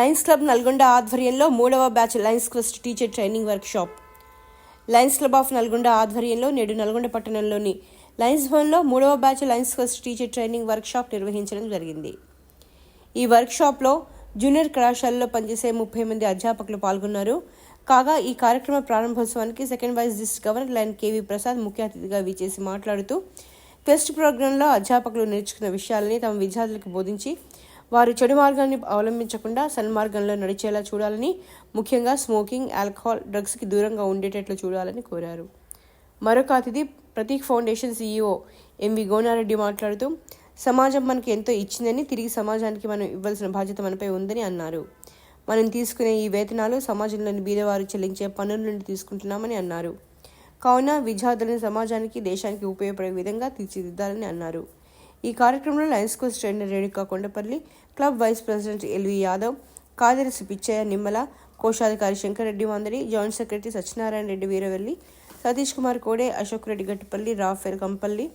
Lions club Nalgonda ఆధ్వర్యంలో మూడవ batch Lions Quest teacher training workshop Lions club of Nalgonda ఆధ్వర్యంలో నేడు నల్గొండ పట్టణంలోని లయన్స్ భవన్లో మూడవ batch Lions Quest teacher training workshop నిర్వహించడం జరిగింది. ఈ వర్క్షాప్లో జూనియర్ కళాశాలలో పనిచేసే ముప్పై మంది అధ్యాపకులు పాల్గొన్నారు. కాగా ఈ కార్యక్రమ ప్రారంభోత్సవానికి second vice district governor lion KV Prasad ముఖ్య అతిథిగా విచేసి మాట్లాడుతూ క్వెస్ట్ ప్రోగ్రాంలో అధ్యాపకులు నేర్చుకున్న విషయాలని తమ విద్యార్థులకు బోధించి వారు చెడు మార్గాన్ని అవలంబించకుండా సన్మార్గంలో నడిచేలా చూడాలని ముఖ్యంగా స్మోకింగ్ ఆల్కహాల్ డ్రగ్స్కి దూరంగా ఉండేటట్లు చూడాలని కోరారు. మరొక అతిథి Prateek foundation CEO MV Gonareddy మాట్లాడుతూ సమాజం మనకి ఎంతో ఇచ్చిందని తిరిగి సమాజానికి మనం ఇవ్వాల్సిన బాధ్యత మనపై ఉందని అన్నారు. మనం తీసుకునే ఈ వేతనాలు సమాజంలోని బీదవారు చెల్లించే పన్నుల నుండి తీసుకుంటున్నామని అన్నారు. కావున విద్యార్థులను సమాజానికి దేశానికి ఉపయోగపడే విధంగా తీర్చిదిద్దాలని అన్నారు. ఈ కార్యక్రమంలో lions coach trainer Renuka Kondapalli club vice president LV Yadav కార్యదర్శి పిచ్చయ్య నిమ్మల కోశాధికారి Shankar Reddy మందరి joint secretary Satyanarayana Reddy Veeravelli Satish Kumar Kode Ashok Reddy Gattupalli Rafale Kampalli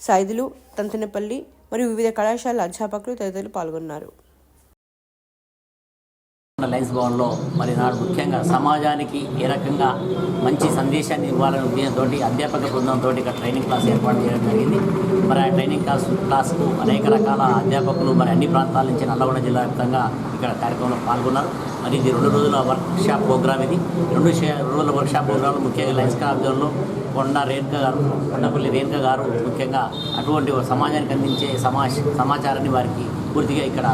Saidulu Tantanapalli మరియు వివిధ కళాశాల అధ్యాపకులు తదితరులు పాల్గొన్నారు. లైన్స్ భవన్లో మరి నాడు ముఖ్యంగా సమాజానికి ఏ రకంగా మంచి సందేశాన్ని ఇవ్వాలనే ఉద్దేశంతో అధ్యాపక బృందంతో ఇక్కడ ట్రైనింగ్ క్లాస్ ఏర్పాటు చేయడం జరిగింది. మరి ఆ ట్రైనింగ్ క్లాస్ క్లాస్కు అనేక రకాల అధ్యాపకులు మరి అన్ని ప్రాంతాల నుంచి నల్లగొండ జిల్లా వ్యాప్తంగా ఇక్కడ కార్యక్రమంలో పాల్గొన్నారు. మరి ఇది రెండు రోజుల వర్క్ షాప్ ప్రోగ్రామ్ ఇది. రెండు రోజుల వర్క్ షాప్ ప్రోగ్రాంలో ముఖ్యంగా లైన్స్ ఆధ్వర్యంలో కొండ రేణుక గారు కొండపల్లి రేణుక గారు ముఖ్యంగా అటువంటి సమాజానికి అందించే సమా సమాచారాన్ని వారికి పూర్తిగా ఇక్కడ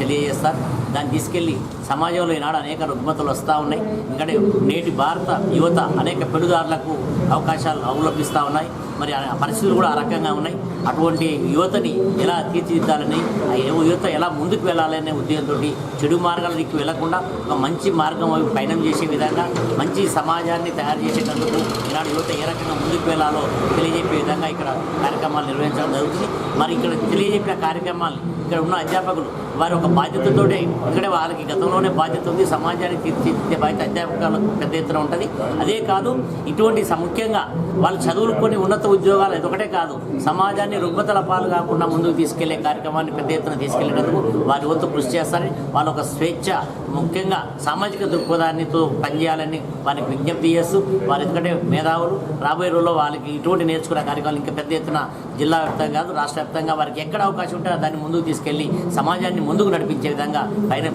తెలియజేస్తారు. దాన్ని తీసుకెళ్ళి సమాజంలో ఈనాడు అనేక రుగ్మతలు వస్తూ ఉన్నాయి. ఎందుకంటే నేటి భారత యువత అనేక పెడుదారులకు అవకాశాలు అవలంబిస్తూ ఉన్నాయి. మరి పరిస్థితులు కూడా ఆ రకంగా ఉన్నాయి. అటువంటి యువతని ఎలా తీర్చిదిద్దాలని ఆ యువత ఎలా ముందుకు వెళ్ళాలనే ఉద్దేశంతో చెడు మార్గాల దిక్కు వెళ్ళకుండా ఒక మంచి మార్గం వైపు పయనం చేసే విధంగా మంచి సమాజాన్ని తయారు చేసేటందుకు ఈనాడు యువత ఏ రకంగా ముందుకు వెళ్ళాలో తెలియజెప్పే విధంగా ఇక్కడ కార్యక్రమాలు నిర్వహించడం జరుగుతుంది. మరి ఇక్కడ తెలియజెప్పిన కార్యక్రమాలు ఇక్కడ ఉన్న అధ్యాపకులు వారి ఒక బాధ్యతతోటే ఎందుకంటే వాళ్ళకి గతంలోనే బాధ్యత ఉంది సమాజానికి తీర్చిదిద్దే బాధ్యత అధ్యాపకాలకు పెద్ద ఎత్తున ఉంటుంది. అదే కాదు ఇటువంటి స- ముఖ్యంగా వాళ్ళు చదువుకొని ఉన్నత ఉద్యోగాలు ఇదొకటే కాదు సమాజాన్ని రుగ్మతల పాలు కాకుండా ముందుకు తీసుకెళ్ళే కార్యక్రమాన్ని పెద్ద ఎత్తున తీసుకెళ్ళేందుకు వారి వంతు కృషి చేస్తారని వాళ్ళ ఒక స్వేచ్ఛ ముఖ్యంగా సామాజిక దృక్పథాన్నితో పనిచేయాలని వారికి విజ్ఞప్తి చేస్తూ వారు ఎందుకంటే మేధావులు రాబోయే రోజుల్లో వాళ్ళకి ఇటువంటి నేర్చుకునే కార్యక్రమాలు ఇంకా పెద్ద ఎత్తున జిల్లా వ్యాప్తంగా కాదు రాష్ట్ర వ్యాప్తంగా వారికి ఎక్కడ అవకాశం ఉంటే దాన్ని ముందుకు తీసుకెళ్ళి సమాజాన్ని ముందుకు నడిపించే విధంగా ఆయన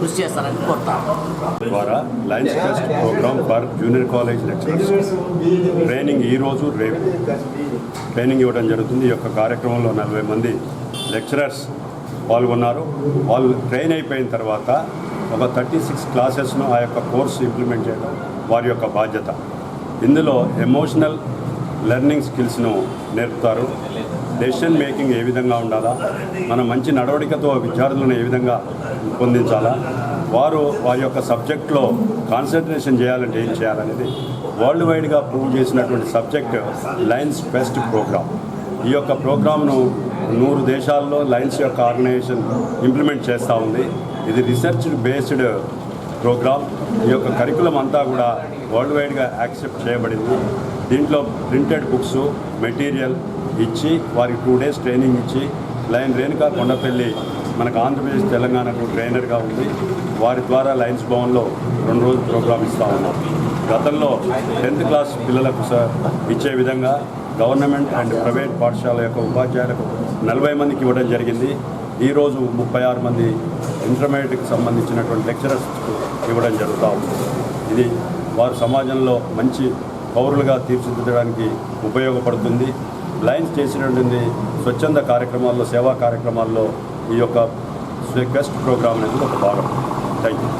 కృషి చేస్తారని కోరుతాను ద్వారా Lions fest programme for junior college lecturers training ఈరోజు రేపు. ట్రైనింగ్ ఇవ్వడం జరుగుతుంది. ఈ యొక్క కార్యక్రమంలో నలభై మంది లెక్చరర్స్ పాల్గొన్నారు. వాళ్ళు ట్రైన్ అయిపోయిన తర్వాత ఒక థర్టీ సిక్స్ క్లాసెస్ను ఆ యొక్క కోర్సు ఇంప్లిమెంట్ చేయడం వారి యొక్క బాధ్యత. ఇందులో ఎమోషనల్ లెర్నింగ్ స్కిల్స్ను నేర్పుతారు. డెసిషన్ మేకింగ్ ఏ విధంగా ఉండాలా? మన మంచి నడవడికతో విద్యార్థులను ఏ విధంగా పొందించాలా వారు వారి యొక్క సబ్జెక్ట్లో కాన్సన్ట్రేషన్ చేయాలంటే ఏం చేయాలనేది వరల్డ్ వైడ్గా ప్రూవ్ చేసినటువంటి సబ్జెక్ట్ లైన్స్ బెస్ట్ ప్రోగ్రామ్ ఈ యొక్క ప్రోగ్రామ్ను నూరు దేశాల్లో లైన్స్ యొక్క ఆర్గనైజేషన్ ఇంప్లిమెంట్ చేస్తూ ఉంది. ఇది రీసెర్చ్ బేస్డ్ ప్రోగ్రామ్ ఈ యొక్క కరికులం అంతా కూడా వరల్డ్ వైడ్గా యాక్సెప్ట్ చేయబడింది. దీంట్లో ప్రింటెడ్ బుక్స్ మెటీరియల్ ఇచ్చి వారికి టూ డేస్ ట్రైనింగ్ ఇచ్చి లైన్ రేణుకా కొండపల్లి మనకు ఆంధ్రప్రదేశ్ తెలంగాణకు ట్రైనర్గా ఉంది వారి ద్వారా లైన్స్ భవన్లో రెండు రోజులు ప్రోగ్రామ్ ఇస్తూ ఉన్నాం. గతంలో టెన్త్ క్లాస్ పిల్లలకు సార్ ఇచ్చే విధంగా గవర్నమెంట్ అండ్ ప్రైవేట్ పాఠశాల యొక్క ఉపాధ్యాయులకు నలభై మందికి ఇవ్వడం జరిగింది. ఈరోజు ముప్పై ఆరు మంది ఇంటర్మీడియట్కి సంబంధించినటువంటి లెక్చరర్స్ ఇవ్వడం జరుగుతూ ఉంది. ఇది వారు సమాజంలో మంచి పౌరులుగా తీర్చిదిద్దడానికి ఉపయోగపడుతుంది. లైన్స్ చేసినటువంటి స్వచ్ఛంద కార్యక్రమాల్లో సేవా కార్యక్రమాల్లో ఈ యొక్క క్వెస్ట్ ప్రోగ్రామ్ అనేది ఒక భాగం. థ్యాంక్ యూ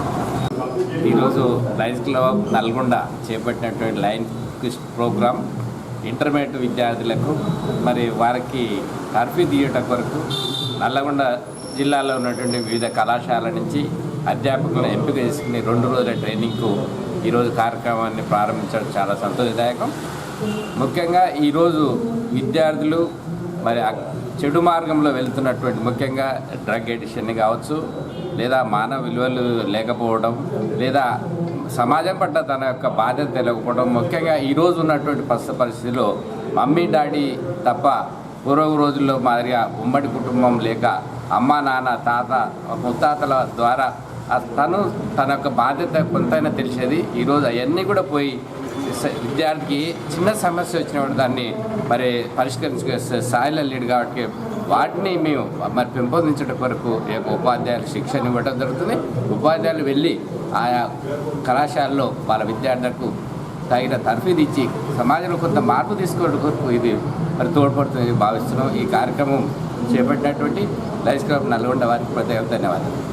ఈరోజు లయన్స్ క్లబ్ నల్గొండ చేపట్టినటువంటి లైన్ క్విస్ట్ ప్రోగ్రామ్ ఇంటర్మీడియట్ విద్యార్థులకు మరి వారికి కర్ఫ్యూ తీయటం కొరకు నల్లగొండ జిల్లాలో ఉన్నటువంటి వివిధ కళాశాల నుంచి అధ్యాపకులను ఎంపిక చేసుకుని రెండు రోజుల ట్రైనింగ్కు ఈరోజు కార్యక్రమాన్ని ప్రారంభించడం చాలా సంతోషదాయకం. ముఖ్యంగా ఈరోజు విద్యార్థులు మరి చెడు మార్గంలో వెళ్తున్నటువంటి ముఖ్యంగా డ్రగ్ ఎడిషన్ కావచ్చు లేదా మానవ విలువలు లేకపోవడం లేదా సమాజం పట్ల తన యొక్క బాధ్యత తెలియకపోవడం ముఖ్యంగా ఈరోజు ఉన్నటువంటి ప్రస్తుత పరిస్థితిలో మమ్మీ డాడీ తప్ప పూర్వ రోజుల్లో మాదిరిగా ఉమ్మడి కుటుంబం లేక అమ్మ నాన్న తాత ముత్తాతల ద్వారా తను తన యొక్క బాధ్యత కొంతైనా తెలిసేది. ఈరోజు అవన్నీ కూడా పోయి స- విద్యార్థికి చిన్న సమస్య వచ్చినప్పుడు దాన్ని మరి పరిష్కరించుకునే స్థాయిలో లేడు కాబట్టి వాటిని మేము మరి పెంపొందించడం కొరకు ఈ యొక్క ఉపాధ్యాయులు శిక్షణ ఇవ్వడం జరుగుతుంది. ఉపాధ్యాయులు వెళ్ళి ఆయా కళాశాలలో వాళ్ళ విద్యార్థులకు తగిన తర్ఫీదు ఇచ్చి సమాజంలో కొంత మార్పు తీసుకోవడం కొరకు ఇది మరి తోడ్పడుతుంది భావిస్తున్నాం. ఈ కార్యక్రమం చేపట్టినటువంటి లైన్స్ క్లబ్ నల్గొండ వారికి ప్రత్యేక ధన్యవాదాలు.